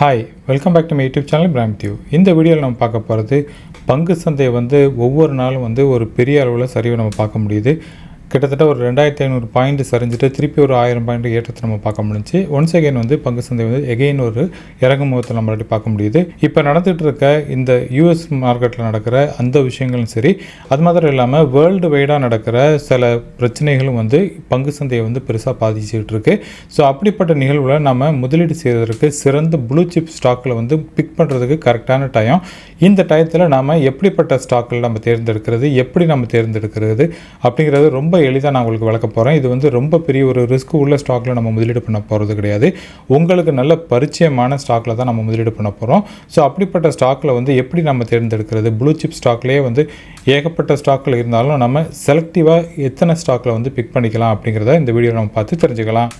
Hi welcome back to my YouTube channel பிராம்தியூ இந்த வீடியோவில் நம்ம பார்க்க போகிறது பங்கு சந்தை வந்து ஒவ்வொரு நாளும் வந்து ஒரு பெரிய அளவில் சரிவை நம்ம பார்க்க முடியுது. கிட்டத்தட்ட ஒரு ரெண்டாயிரத்தி ஐநூறு பாயிண்ட் சரிஞ்சுட்டு திருப்பி ஒரு ஆயிரம் பாயிண்ட் ஏற்றத்தை நம்ம பார்க்க முடிஞ்சு ஒன்ஸ் அகைன் வந்து பங்கு சந்தை வந்து எகைன் ஒரு இறங்கு முகத்தை நம்மளாட்டி பார்க்க முடியுது. இப்போ நடந்துகிட்டு இருக்க இந்த யூஎஸ் மார்க்கெட்டில் நடக்கிற அந்த விஷயங்களும் சரி அது மாத்திரம் இல்லாமல் வேர்ல்டு வைடாக நடக்கிற சில பிரச்சனைகளும் வந்து பங்கு சந்தையை வந்து பெருசாக பாதிச்சுட்டு இருக்கு. ஸோ அப்படிப்பட்ட நிகழ்வில் நம்ம முதலீடு செய்வதற்கு சிறந்த ப்ளூ சிப் ஸ்டாக்கில் வந்து பிக் பண்ணுறதுக்கு கரெக்டான டைம் இந்த டயத்தில் நாம் எப்படிப்பட்ட ஸ்டாக்கில் நம்ம தேர்ந்தெடுக்கிறது எப்படி நம்ம தேர்ந்தெடுக்கிறது அப்படிங்கிறது ரொம்ப எளிதாக நான் உங்களுக்கு விளக்க போகிறேன் இது வந்து ரொம்ப பெரிய ஒரு ரிஸ்க் உள்ள ஸ்டாக்கில் நம்ம முதலீடு பண்ண போகிறது கிடையாது. உங்களுக்கு நல்ல பரிச்சயமான ஸ்டாக்கில் தான் நம்ம முதலீடு பண்ண போகிறோம் ஸோ அப்படிப்பட்ட ஸ்டாக்கில் வந்து எப்படி நம்ம தேர்ந்தெடுக்கிறது? ப்ளூ சிப் ஸ்டாக்லேயே வந்து ஏகப்பட்ட ஸ்டாக்கில் இருந்தாலும் நம்ம செலக்டிவாக எத்தனை ஸ்டாக்கில் வந்து பிக் பண்ணிக்கலாம் அப்படிங்கிறத இந்த வீடியோ நம்ம பார்த்து தெரிஞ்சுக்கலாம்.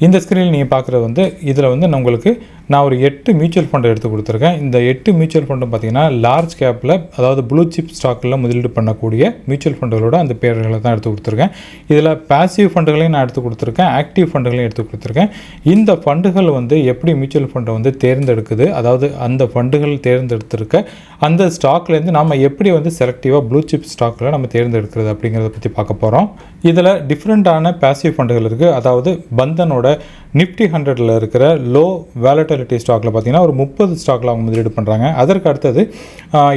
இந்த ஸ்க்ரீனில் நீங்கள் பார்க்குறது வந்து இதில் வந்து நான் உங்களுக்கு நான் ஒரு எட்டு மியூச்சுவல் ஃபண்டை எடுத்து கொடுத்துருக்கேன். இந்த எட்டு மியூச்சுவல் ஃபண்டும் பார்த்தீங்கன்னா லார்ஜ் கேப்பில் அதாவது ப்ளூ சிப் ஸ்டாக்கில் முதலீடு பண்ணக்கூடிய மியூச்சுவல் ஃபண்டுகளோட அந்த பேர்களை தான் எடுத்து கொடுத்துருக்கேன். இதில் பேசிவ் ஃபண்டுகளையும் நான் எடுத்து கொடுத்துருக்கேன். ஆக்டிவ் ஃபண்டுகளையும் எடுத்து கொடுத்துருக்கேன். இந்த ஃபண்டுகள் வந்து எப்படி மியூச்சுவல் ஃபண்டை வந்து தேர்ந்தெடுக்குது? அதாவது அந்த ஃபண்டுகள் தேர்ந்தெடுத்திருக்க அந்த ஸ்டாக்லேருந்து நம்ம எப்படி வந்து செலக்டிவாக ப்ளூ சிப் ஸ்டாக்கில் நம்ம தேர்ந்தெடுக்கிறது அப்படிங்கிறத பற்றி பார்க்க போகிறோம் இதில் டிஃப்ரெண்ட்டான பேசிவ் ஃபண்டுகள் இருக்குது அதாவது பந்தனோட நிஃப்டி ஹண்ட்ரடில் இருக்கிற லோ வேலட்டிலிட்டி ஸ்டாக்கில் பார்த்தீங்கன்னா ஒரு முப்பது ஸ்டாக்கில் அவங்க முதலீடு பண்ணுறாங்க அதற்கு அடுத்தது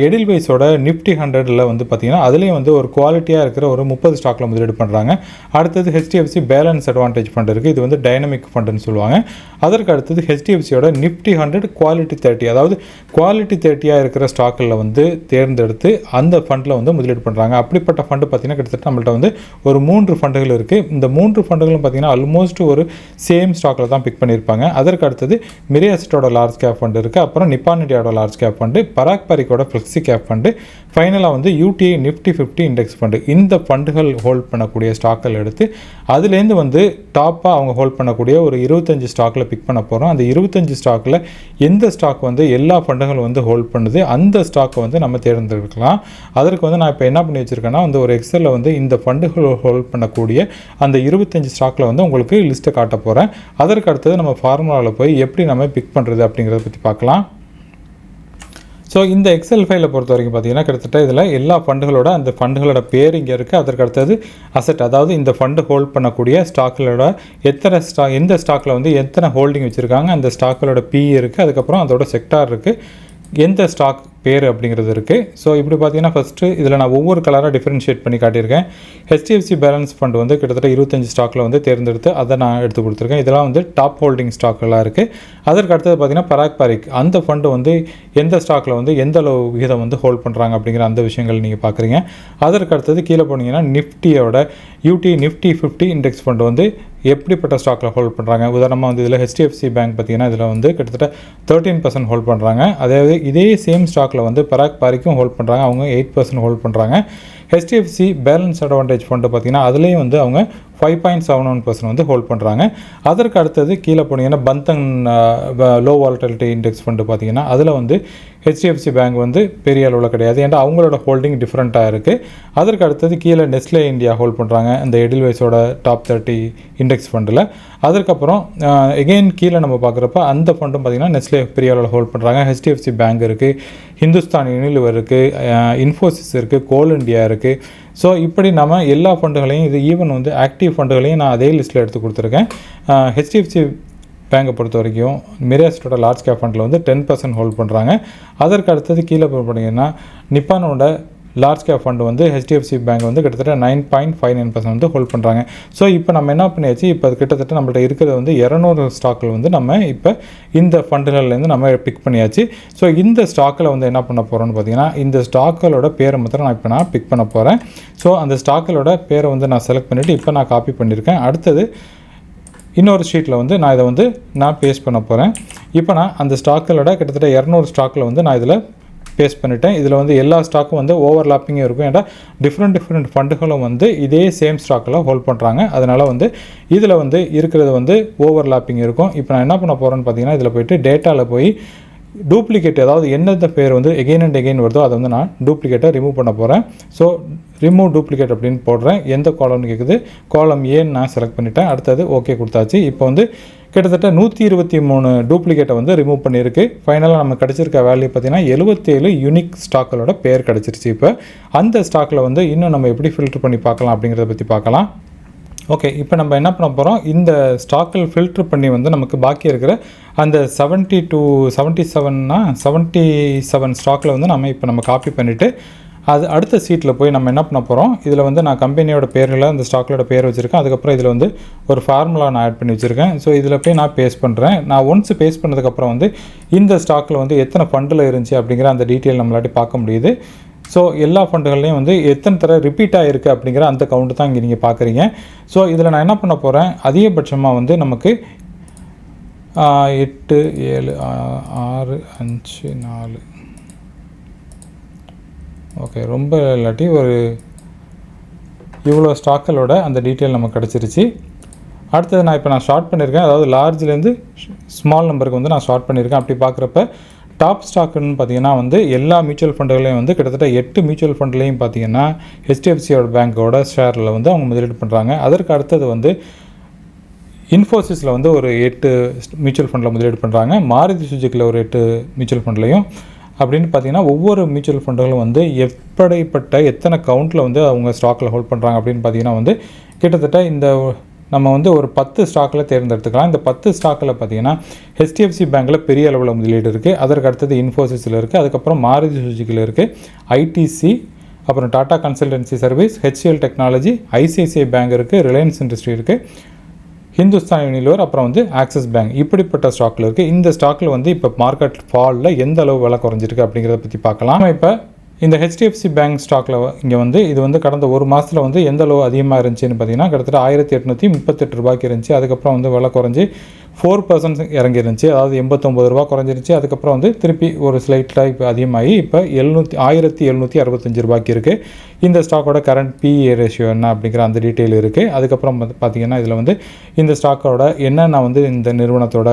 எடில்வைஸோட நிஃப்டி ஹண்ட்ரடில் வந்து பார்த்தீங்கன்னா அதுலேயும் வந்து ஒரு குவாலிட்டியாக இருக்கிற ஒரு முப்பது ஸ்டாக்கில் முதலீடு பண்ணுறாங்க அடுத்தது ஹெச்டிஎஃப்சி பேலன்ஸ் அட்வான்டேஜ் ஃபண்ட் இருக்குது இது வந்து டைனமிக் ஃபண்டுன்னு சொல்லுவாங்க. அதற்கு அடுத்தது ஹெச்டிஎஃப்சியோட நிஃப்டி ஹண்ட்ரட் குவாலிட்டி தேர்ட்டி அதாவது குவாலிட்டி தேர்ட்டியாக இருக்கிற ஸ்டாக்கில் வந்து தேர்ந்தெடுத்து அந்த ஃபண்டில் வந்து முதலீடு பண்ணுறாங்க அப்படிப்பட்ட ஃபண்டு பார்த்தீங்கன்னா கிட்டத்தட்ட நம்மள்ட்ட வந்து ஒரு மூன்று ஃபண்டுகள் இருக்குது இந்த மூன்று ஃபண்டுகளும் பார்த்தீங்கன்னா ஆல்மோஸ்ட் ஒரு சேம் ஸ்டாக்கில் தான் பிக் பண்ணியிருப்பாங்க அதற்கு அடுத்தது மிரியாசிட்டோட லார்ஜ் கேப் ஃபண்டு இருக்குது அப்புறம் நிப்பானிட்டியோட லார்ஜ் கேப் ஃபண்டு பராக் பரிக்கோட ஃப்ளெக்ஸி கேப் ஃபண்டு ஃபைனலாக வந்து UTI Nifty fifty index fund இந்த ஃபண்டுகள் ஹோல்ட் பண்ணக்கூடிய ஸ்டாக்கள் எடுத்து அதுலேருந்து வந்து டாப்பாக அவங்க ஹோல்ட் பண்ணக்கூடிய ஒரு இருபத்தஞ்சு ஸ்டாக்கில் பிக் பண்ண போகிறோம் அந்த இருபத்தஞ்சு ஸ்டாக்கில் எந்த ஸ்டாக் வந்து எல்லா ஃபண்டுகளும் வந்து ஹோல்ட் பண்ணுது அந்த ஸ்டாக்கை வந்து நம்ம தேர்ந்தெடுக்கலாம். அதற்கு வந்து நான் இப்போ என்ன பண்ணி வச்சுருக்கேன்னா வந்து ஒரு எக்ஸலில் வந்து இந்த ஃபண்டுகள் ஹோல்ட் பண்ணக்கூடிய அந்த இருபத்தஞ்சு ஸ்டாக்கில் வந்து உங்களுக்கு லிஸ்ட்டை காட்ட போகிறேன் அதற்கு அடுத்தது நம்ம ஃபார்முலாவில் போய் எப்படி நம்ம பிக் பண்ணுறது அப்படிங்கிறத பற்றி பார்க்கலாம். ஸோ இந்த எக்ஸல் ஃபைலை பொறுத்த வரைக்கும் பார்த்தீங்கன்னா கிட்டத்தட்ட இதில் எல்லா ஃபண்டுகளோட அந்த ஃபண்டுகளோட பேர் இங்கே இருக்குது அதற்கு அடுத்தது அசட் அதாவது இந்த ஃபண்டு ஹோல்ட் பண்ணக்கூடிய ஸ்டாக்களோட எத்தனை ஸ்டா எந்த ஸ்டாக்கில் வந்து எத்தனை ஹோல்டிங் வச்சுருக்காங்க அந்த ஸ்டாக்களோட பி இருக்குது அதுக்கப்புறம் அதோட செக்டார் இருக்குது எந்த ஸ்டாக் பேர் அப்படிங்கிறது இருக்குது ஸோ இப்படி பார்த்தீங்கன்னா ஃபஸ்ட்டு இதில் நான் ஒவ்வொரு கலராக டிஃப்ரென்ஷியேட் பண்ணி காட்டியிருக்கேன். ஹெச்டிஎஃப்சி பேலன்ஸ் ஃபண்ட் வந்து கிட்டத்தட்ட இருபத்தஞ்சு ஸ்டாக்கில் வந்து தேர்ந்தெடுத்து அதை நான் எடுத்து கொடுத்துருக்கேன். இதெல்லாம் வந்து டாப் ஹோல்டிங் ஸ்டாக்கெல்லாம் இருக்குது அதற்கு அடுத்தது பார்த்தீங்கன்னா பராக் பாரிக் அந்த ஃபண்டு வந்து எந்த ஸ்டாக்கில் வந்து எந்த அளவு விகிதம் வந்து ஹோல்ட் பண்ணுறாங்க அப்படிங்கிற அந்த விஷயங்கள் நீங்கள் பார்க்குறீங்க. அதற்கு அடுத்தது கீழே போனீங்கன்னா நிஃப்டியோட UTI Nifty fifty index fund வந்து எப்படிப்பட்ட ஸ்டாக்கில் ஹோல்ட் பண்ணுறாங்க உதாரணமாக வந்து இதில் ஹெச்டிஎஃப்சி பேங்க் பார்த்தீங்கன்னா இதில் வந்து கிட்டத்தட்ட தேர்ட்டீன் பர்சன்ட் ஹோல்ட் பண்ணுறாங்க அதாவது இதே சேம் ஸ்டாக்கில் வந்து பராக் பாரிக்கும் ஹோல்ட் பண்ணுறாங்க அவங்க எயிட் பர்சன்ட் ஹோல்ட் பண்ணுறாங்க ஹெச்டிஎஃப்சி பேலன்ஸ் அட்வான்டேஜ் ஃபண்டு பார்த்தீங்கன்னா அதுலேயும் வந்து அவங்க five point seven one percent வந்து ஹோல்ட் பண்ணுறாங்க அதற்கு அடுத்தது கீழே போனீங்கன்னா Bandhan low volatility index fund பார்த்தீங்கன்னா அதில் வந்து ஹெச்டிஎஃப்சி பேங்க் வந்து பெரிய அளவில் கிடையாது. ஏன்னா அவங்களோட ஹோல்டிங் டிஃப்ரெண்ட்டாக இருக்குது அதற்கு அடுத்தது கீழே நெஸ்லே இந்தியா ஹோல்ட் பண்ணுறாங்க இந்த எடில்வைஸோட டாப் தேர்ட்டி இண்டெக்ஸ் ஃபண்டில் அதுக்கப்புறம் எகெயின் கீழே நம்ம பார்க்குறப்ப அந்த ஃபண்டும் பார்த்திங்கன்னா நெஸ்லே பெரிய அளவில் ஹோல்ட் பண்ணுறாங்க ஹெச்டிஎஃப்சி பேங்க் இருக்குது ஹிந்துஸ்தான் யூனிலிவர் இருக்குது இன்ஃபோசிஸ் இருக்குது கோல் இண்டியா இருக்குது ஸோ இப்படி நம்ம எல்லா ஃபண்டுகளையும் இது ஈவன் வந்து ஆக்டிவ் ஃபண்டுகளையும் நான் அதே லிஸ்ட்டில் எடுத்து கொடுத்துருக்கேன். ஹெச்டிஎஃப்சி பேங்கை பொறுத்த வரைக்கும் மிரேஸ்டோட லார்ஜ் கேப் ஃபண்டில் வந்து டென் பர்சன்ட் ஹோல்ட் பண்ணுறாங்க அதற்கு அடுத்தது கீழே பார்த்தீங்கன்னா நிப்பானோட லார்ஜ் கேப் ஃபண்டு வந்து ஹெச்டிஎஃப்சி பேங்க் வந்து கிட்டத்தட்ட nine point five nine percent வந்து ஹோல்ட் பண்ணுறாங்க ஸோ இப்போ நம்ம என்ன பண்ணியாச்சு? இப்போ கிட்டத்தட்ட நம்மள்ட்ட இருக்கிறது வந்து இரநூறு ஸ்டாக்கில் வந்து நம்ம இப்போ இந்த ஃபண்டுகள்லேருந்து நம்ம பிக் பண்ணியாச்சு. ஸோ இந்த ஸ்டாக்கில் வந்து என்ன பண்ண போகிறோம்னு பார்த்தீங்கன்னா இந்த ஸ்டாக்களோட பேரை மாத்திரம் நான் இப்போ நான் பிக் பண்ண போகிறேன் ஸோ அந்த ஸ்டாக்களோட பேரை வந்து நான் செலக்ட் பண்ணிவிட்டு இப்போ நான் காப்பி பண்ணியிருக்கேன். அடுத்தது இன்னொரு ஷீட்டில் வந்து நான் இதை வந்து நான் பேஸ்ட் பண்ண போகிறேன் இப்போ நான் அந்த ஸ்டாக்களோட கிட்டத்தட்ட இரநூறு ஸ்டாக்கில் வந்து நான் இதில் ஃபேஸ் பண்ணிட்டேன். இதில் வந்து எல்லா ஸ்டாக்கும் வந்து ஓவர்லாப்பிங்கும் இருக்கும். ஏன்னா டிஃப்ரெண்ட் டிஃப்ரெண்ட் ஃபண்டுகளும் வந்து இதே சேம் ஸ்டாக்கில் ஹோல்ட் பண்ணுறாங்க அதனால் வந்து இதில் வந்து இருக்கிறது வந்து ஓவர்லாப்பிங் இருக்கும். இப்போ நான் என்ன பண்ண போகிறேன்னு பார்த்தீங்கன்னா இதில் போயிட்டு டேட்டாவில் போய் டூப்ளிகேட் அதாவது எந்தெந்த பேர் வந்து எகெயின் அண்ட் எகெயின் வருதோ அதை வந்து நான் டூப்ளிகேட்டை ரிமூவ் பண்ண போகிறேன் ஸோ ரிமூவ் டூப்ளிகேட் அப்படின்னு போடுறேன். எந்த காலம்னு கேட்குது காலம் ஏன்னு நான் செலக்ட் பண்ணிட்டேன். அடுத்தது ஓகே கொடுத்தாச்சு. இப்போ வந்து கிட்டத்தட்ட நூற்றி இருபத்தி மூணு டூப்ளிகேட்டை வந்து ரிமூவ் பண்ணியிருக்கு. ஃபைனலாக நம்ம கிடச்சிருக்க வேல்யூ பார்த்தீங்கன்னா எழுபத்தேழு யூனிக் ஸ்டாக்களோட பேர் கிடச்சிருச்சு இப்போ. அந்த ஸ்டாக்கில் வந்து இன்னும் நம்ம எப்படி ஃபில்டர் பண்ணி பார்க்கலாம் அப்படிங்கிறத பற்றி பார்க்கலாம். ஓகே இப்போ நம்ம என்ன பண்ண போகிறோம் இந்த ஸ்டாக்கில் ஃபில்டர் பண்ணி வந்து நமக்கு பாக்கி இருக்கிற அந்த செவன்ட்டி டூ செவன்ட்டி செவன்னா செவன்ட்டி செவன் ஸ்டாக்கில் வந்து நம்ம இப்போ நம்ம காப்பி பண்ணிவிட்டு அது அடுத்த சீட்டில் போய் நம்ம என்ன பண்ண போகிறோம் இதில் வந்து நான் கம்பெனியோட பேரில் அந்த ஸ்டாக்லோட பேர் வச்சுருக்கேன். அதுக்கப்புறம் இதில் வந்து ஒரு ஃபார்முலா நான் ஆட் பண்ணி வச்சுருக்கேன். ஸோ இதில் போய் நான் பேஸ்ட் பண்ணுறேன் நான் ஒன்ஸ் பேஸ்ட் பண்ணதுக்கப்புறம் வந்து இந்த ஸ்டாக்கில் வந்து எத்தனை ஃபண்டில் இருந்துச்சு அப்படிங்கிற அந்த டீட்டெயில் நம்மளாட்டி பார்க்க முடியுது. ஸோ எல்லா ஃபண்டுகள்லையும் வந்து எத்தனை தடவை ரிப்பீட் ஆகிருக்கு அப்படிங்கிற அந்த கவுண்ட் தான் இங்கே நீங்கள் பார்க்குறீங்க. ஸோ இதில் நான் என்ன பண்ண போகிறேன் அதிகபட்சமாக வந்து நமக்கு எட்டு ஏழு ஆறு அஞ்சு நாலு ஓகே ரொம்ப இல்லாட்டி ஒரு இவ்வளோ ஸ்டாக்களோட அந்த டீட்டெயில் நமக்கு கிடச்சிருச்சு. அடுத்தது நான் இப்போ நான் ஷார்ட் பண்ணியிருக்கேன் அதாவது லார்ஜ்லேருந்து ஸ்மால் நம்பருக்கு வந்து நான் ஷார்ட் பண்ணியிருக்கேன் அப்படி பார்க்குறப்ப டாப் ஸ்டாக்குன்னு பார்த்தீங்கன்னா வந்து எல்லா மியூச்சுவல் ஃபண்டுகளையும் வந்து கிட்டத்தட்ட எட்டு மியூச்சுவல் ஃபண்ட்லேயும் பார்த்தீங்கன்னா ஹெச்டிஎஃப்சியோட பேங்க்கோட ஷேரில் வந்து அவங்க முதலீடு பண்ணுறாங்க அதற்கு அடுத்தது வந்து இன்ஃபோசிஸில் வந்து ஒரு எட்டு மியூச்சுவல் ஃபண்டில் முதலீடு பண்ணுறாங்க மாருதி சுஜுக்கியில் ஒரு எட்டு மியூச்சுவல் ஃபண்ட்லையும் அப்படின்னு பார்த்தீங்கன்னா ஒவ்வொரு மியூச்சுவல் ஃபண்டுகளும் வந்து எப்படிப்பட்ட எத்தனை கவுண்ட்டில் வந்து அவங்க ஸ்டாக்கில் ஹோல்ட் பண்ணுறாங்க அப்படின்னு பார்த்தீங்கன்னா வந்து கிட்டத்தட்ட இந்த நம்ம வந்து ஒரு பத்து ஸ்டாக்கில் தேர்ந்தெடுத்துக்கலாம். இந்த பத்து ஸ்டாக்கில் பார்த்தீங்கன்னா ஹெச்டிஎஃப்சி பேங்க்கில் பெரிய அளவில் முதலீடு இருக்குது அதற்கு அடுத்தது இன்ஃபோசிஸில் இருக்குது அதுக்கப்புறம் மாருதி சுஜிக்கில் இருக்குது ஐடிசி அப்புறம் Tata consultancy service HCL technology ICICI bank இருக்குது ரிலையன்ஸ் இண்டஸ்ட்ரி இருக்குது ஹிந்துஸ்தான் யூனிலிவர் அப்புறம் வந்து ஆக்சிஸ் பேங்க் இப்படிப்பட்ட ஸ்டாக்கில் இருக்குது இந்த ஸ்டாக்கில் வந்து இப்போ மார்க்கெட் ஃபாலில் எந்த அளவு விலை குறைஞ்சிருக்கு அப்படிங்கிறத பற்றி பார்க்கலாம். இப்போ இந்த ஹெச்டிஎஃப்சி பேங்க் ஸ்டாக்கில் இங்கே வந்து இது வந்து கடந்த ஒரு மாதத்தில் வந்து எந்த அளவு அதிகமாக இருந்துச்சுன்னு பார்த்தீங்கன்னா கிட்டத்தட்ட ஆயிரத்தி எட்நூற்றி முப்பத்தெட்டு ரூபாய்க்கு இருந்துச்சு. அதுக்கப்புறம் வந்து விலை குறைஞ்சி ஃபோர் பர்சன்ட் இறங்கிருந்துச்சு. அதாவது எண்பத்தொம்பது ரூபா குறைஞ்சிருச்சு. அதுக்கப்புறம் வந்து திருப்பி ஒரு ஸ்லைட்டாக இப்போ அதிகமாகி இப்போ எழுநூற்றி ஆயிரத்தி எழுநூற்றி அறுபத்தஞ்சு ரூபாய்க்கு இருக்குது இந்த ஸ்டாக்கோட கரண்ட் பிஏ ரேஷியோ என்ன அப்படிங்கிற அந்த டீட்டெயில் இருக்குது அதுக்கப்புறம் வந்து பார்த்தீங்கன்னா இதில் வந்து இந்த ஸ்டாக்கோட என்னென்ன வந்து இந்த நிறுவனத்தோட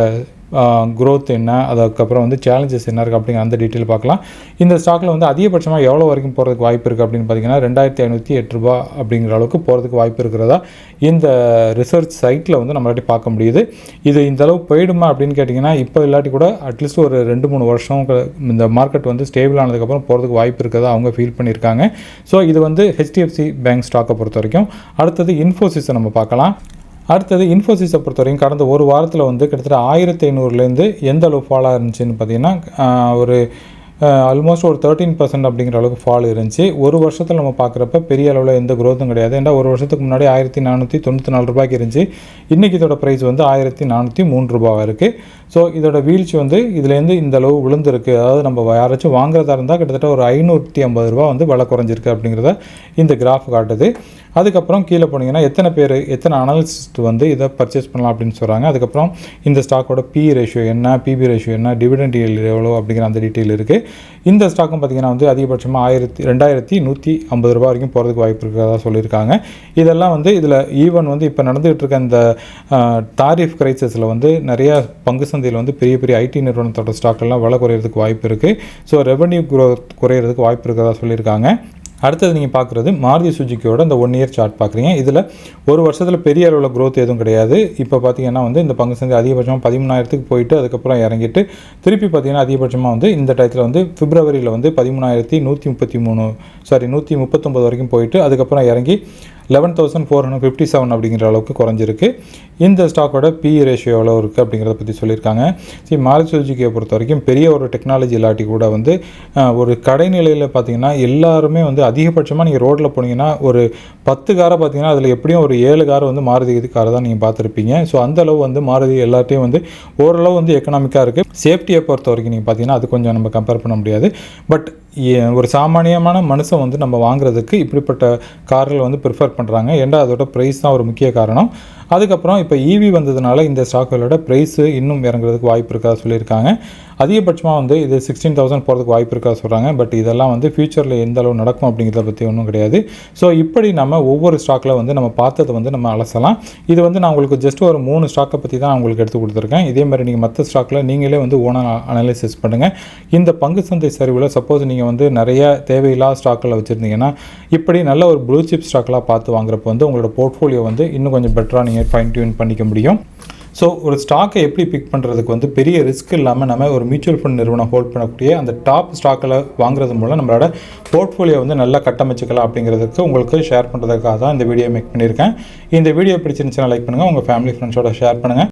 க்ரோத் என்ன அதுக்கப்புறம் வந்து சேலஞ்சஸ் என்ன இருக்குது அப்படிங்கிற அந்த டீட்டெயில் பார்க்கலாம். இந்த ஸ்டாக்கில் வந்து அதிகபட்சமாக எவ்வளோ வரைக்கும் போகிறதுக்கு வாய்ப்பு இருக்குது அப்படின்னு பார்த்தீங்கன்னா ரெண்டாயிரத்தி ஐநூற்றி எட்டு ரூபா அப்படிங்கிற அளவுக்கு போகிறதுக்கு வாய்ப்பு இருக்கிறதா இந்த ரிசர்ச் சைட்டில் வந்து நம்மளாட்டி பார்க்க முடியுது. இது இந்த அளவு போயிடுமா அப்படின்னு கேட்டிங்கன்னா இப்போ இல்லாட்டி கூட அட்லீஸ்ட் ஒரு ரெண்டு மூணு வருஷம் இந்த மார்க்கெட் வந்து ஸ்டேபிள் ஆனதுக்கப்புறம் போகிறதுக்கு வாய்ப்பு இருக்கிறதா அவங்க ஃபீல் பண்ணியிருக்காங்க. ஸோ இது வந்து ஹெச்டிஎஃப்சி பேங்க் ஸ்டாக்கை பொறுத்த வரைக்கும் அடுத்தது இன்ஃபோசிஸை நம்ம பார்க்கலாம். அடுத்தது இன்ஃபோசிஸை பொறுத்தவரைக்கும் கடந்த ஒரு வாரத்தில் வந்து கிட்டத்தட்ட ஆயிரத்தி ஐநூறுலேருந்து எந்த அளவு ஃபாலாக இருந்துச்சுன்னு பார்த்தீங்கன்னா ஒரு ஆல்மோஸ்ட் ஒரு தேர்ட்டீன் பர்சன்ட் அப்படிங்கிற அளவுக்கு ஃபால் இருந்துச்சு. ஒரு வருஷத்தில் நம்ம பார்க்குறப்ப பெரிய அளவில் எந்த க்ரோத்தும் கிடையாது. ஏன்னா ஒரு வருஷத்துக்கு முன்னாடி ஆயிரத்தி நானூற்றி தொண்ணூற்றி நாலு ரூபாய்க்கு இருந்துச்சு. இன்றைக்கி இதோட ப்ரைஸ் வந்து ஆயிரத்தி நானூற்றி மூணு ரூபாவாக இருக்குது ஸோ இதோட வீழ்ச்சி வந்து இதுலேருந்து இந்த அளவு விழுந்திருக்கு. அதாவது நம்ம யாராச்சும் வாங்குறதா இருந்தால் கிட்டத்தட்ட ஒரு ஐநூற்றி ஐம்பது ரூபா வந்து விலை குறைஞ்சிருக்கு அப்படிங்கிறத இந்த கிராஃப் காட்டுது. அதுக்கப்புறம் கீழே போனீங்கன்னா எத்தனை பேர் எத்தனை அனலிஸ்ட் வந்து இதை பர்ச்சேஸ் பண்ணலாம் அப்படின்னு சொல்கிறாங்க அதுக்கப்புறம் இந்த ஸ்டாக்கோட பி ரேஷியோ என்ன பிபி ரேஷியோ என்ன டிவிடெண்ட் எவ்வளோ அப்படிங்கிற அந்த டீட்டெயில் இருக்குது இந்த ஸ்டாக்கும் பார்த்தீங்கன்னா வந்து அதிகபட்சமாக ஆயிரத்தி ரெண்டாயிரத்தி நூற்றி ஐம்பது ரூபா வரைக்கும் போகிறதுக்கு வாய்ப்பு இருக்கிறதா சொல்லியிருக்காங்க. இதெல்லாம் வந்து இதில் ஈவன் வந்து இப்போ நடந்துகிட்டு இருக்க இந்த தாரிஃப் கிரைசஸில் வந்து நிறைய பங்கு சந்தையில் வந்து பெரிய பெரிய ஐடி நிறுவனத்தோட ஸ்டாக்கெல்லாம் விலை குறையிறதுக்கு வாய்ப்பு இருக்குது ஸோ ரெவன்யூ க்ரோத் குறையிறதுக்கு வாய்ப்பு இருக்கிறதா சொல்லியிருக்காங்க. அடுத்தது நீங்கள் பார்க்குறது மாருதி சுஜிக்கியோட இந்த ஒன் இயர் சார்ட் பார்க்குறீங்க. இதில் ஒரு வருஷத்தில் பெரிய அளவில் க்ரோத் எதுவும் கிடையாது. இப்போ பார்த்தீங்கன்னா வந்து இந்த பங்கு சந்தை அதிகபட்சமாக பதிமூணாயிரத்துக்கு போயிட்டு அதுக்கப்புறம் இறங்கிட்டு திருப்பி பார்த்தீங்கன்னா அதிகபட்சமாக வந்து இந்த டயத்தில் வந்து பிப்ரவரியில் வந்து பதிமூணாயிரத்தி நூற்றி முப்பத்தி மூணு சாரி நூற்றி முப்பத்தொம்பது வரைக்கும் போயிட்டு அதுக்கப்புறம் இறங்கி eleven thousand four hundred fifty seven அப்படிங்கிற அளவுக்கு குறைஞ்சிருக்கு. இந்த ஸ்டாக்கோட பி ரேஷியோ எவ்வளோ இருக்குது அப்படிங்கிறத பற்றி சொல்லியிருக்காங்க. சரி மாருதி சுஜுக்கியை பொறுத்த வரைக்கும் பெரிய ஒரு டெக்னாலஜி இல்லாட்டி கூட வந்து ஒரு கடைநிலையில் பார்த்தீங்கன்னா எல்லாருமே வந்து அதிகபட்சமாக நீங்கள் ரோட்டில் போனீங்கன்னா ஒரு பத்து காரை பார்த்தீங்கன்னா அதில் எப்படியும் ஒரு ஏழு காரை வந்து மாருதி காரை தான் நீங்கள் பார்த்துருப்பீங்க ஸோ அந்தளவு வந்து மாருதி எல்லாத்தையும் வந்து ஓரளவு வந்து எக்கனாமிக்காக இருக்குது சேஃப்டியை பொறுத்த வரைக்கும் நீங்கள் பார்த்தீங்கன்னா அது கொஞ்சம் நம்ம கம்பேர் பண்ண முடியாது. பட் ஒரு சாமானியமான மனுஷன் வந்து நம்ம வாங்குறதுக்கு இப்படிப்பட்ட கார்கள் வந்து ப்ரிஃபர் பண்ணுறாங்க ஏன்டா அதோட ப்ரைஸ் தான் ஒரு முக்கிய காரணம். அதுக்கப்புறம் இப்போ ஈவி வந்ததுனால இந்த ஸ்டாக்குகளோட ப்ரைஸு இன்னும் இறங்குறதுக்கு வாய்ப்பு இருக்கா சொல்லியிருக்காங்க. அதிகபட்சமாக வந்து இது சிக்ஸ்டீன் தௌசண்ட் போகிறதுக்கு வாய்ப்பு இருக்கா சொல்கிறாங்க பட் இதெல்லாம் வந்து ஃபியூச்சரில் எந்த அளவு நடக்கும் அப்படிங்கிறத பற்றி ஒன்றும் கிடையாது. ஸோ இப்படி நம்ம ஒவ்வொரு ஸ்டாக்கில் வந்து நம்ம பார்த்ததை வந்து நம்ம அலசலாம். இது வந்து நான் உங்களுக்கு ஜஸ்ட் ஒரு மூணு ஸ்டாக்கை பற்றி தான் உங்களுக்கு எடுத்து கொடுத்துருக்கேன். இதே மாதிரி நீங்கள் மற்ற ஸ்டாக்கில் நீங்களே வந்து ஓனாக அனலைசிஸ் பண்ணுங்கள் இந்த பங்கு சந்தை சரிவில் சப்போஸ் நீங்கள் வந்து நிறைய தேவையில்லாத ஸ்டாக்கில் வச்சுருந்தீங்கன்னா இப்படி நல்ல ஒரு ப்ளூ சிப் ஸ்டாக்கெலாம் பார்த்து வாங்குறப்போ வந்து உங்களோட போர்ட்ஃபோலியோ வந்து இன்னும் கொஞ்சம் பெட்டராக நீங்கள் ஃபைன் டியூன் பண்ணிக்க முடியும். ஸோ ஒரு ஸ்டாக்கை எப்படி பிக் பண்ணுறதுக்கு வந்து பெரிய ரிஸ்க் இல்லாமல் நம்ம ஒரு மியூச்சுவல் ஃபண்ட் நிறுவனம் ஹோல்ட் பண்ணக்கூடிய அந்த டாப் ஸ்டாக்கில் வாங்குறது மூலம் நம்மளோட போர்ட்ஃபோலியோ வந்து நல்லா கட்டமைச்சிக்கலாம் அப்படிங்கிறதுக்கு உங்களுக்கு ஷேர் பண்ணுறதுக்காக தான் இந்த வீடியோ மேக் பண்ணியிருக்கேன். இந்த வீடியோ பிடிச்சிருந்துச்சுன்னா லைக் பண்ணுங்கள் உங்கள் ஃபேமிலி ஃப்ரெண்ட்ஸோட ஷேர் பண்ணுங்கள்